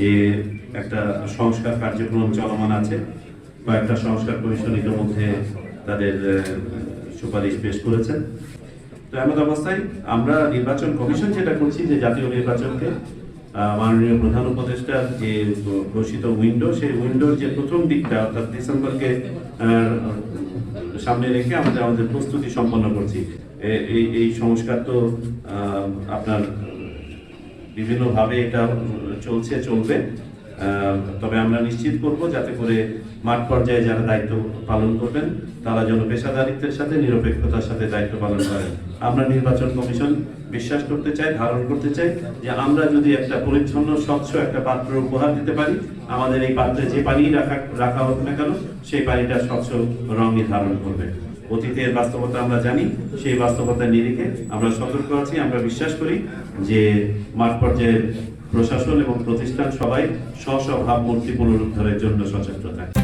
যে একটা সংস্কার কার্যক্রম চলমান আছে, কয়েকটা সংস্কার কমিশন ইতিমধ্যে তাদের সুপারিশ পেশ করেছেন। তো এমন অবস্থায় আমরা নির্বাচন কমিশন যেটা করছি, যে জাতীয় নির্বাচনকে মাননীয় প্রধান উপদেষ্টার যে ঘোষিত উইন্ডো, সেই উইন্ডোর যে প্রথম দিকটা, অর্থাৎ ডিসেম্বরকে সামনে রেখে আমাদের আমাদের প্রস্তুতি সম্পন্ন করছি। এই সংস্কার তো আপনার বিভিন্নভাবে এটা চলছে, চলবে। তবে আমরা নিশ্চিত করব যাতে করে মাঠ পর্যায়ে যারা দায়িত্ব পালন করবেন, তারা যেন পেশাদারিত্বের সাথে, নিরপেক্ষতার সাথে দায়িত্ব পালন করেন। আমরা নির্বাচন কমিশন বিশ্বাস করতে চাই, ধারণ করতে চাই যে আমরা যদি একটা পরিচ্ছন্ন, স্বচ্ছ একটা পাত্র উপহার দিতে পারি, আমাদের এই পাত্রে যে পানি রাখা রাখা হোক না কেন, সেই পানিটা স্বচ্ছ রঙই ধারণ করবে। অতীতের বাস্তবতা আমরা জানি, সেই বাস্তবতার নিরিখে আমরা সতর্ক আছি, আমরা বিশ্বাস করি যে মাঠ পর্যায়ের প্রশাসন এবং প্রতিষ্ঠান সবাই স্ব স্ব ভাবমূর্তি পুনরুদ্ধারের জন্য সচেষ্ট থাকে।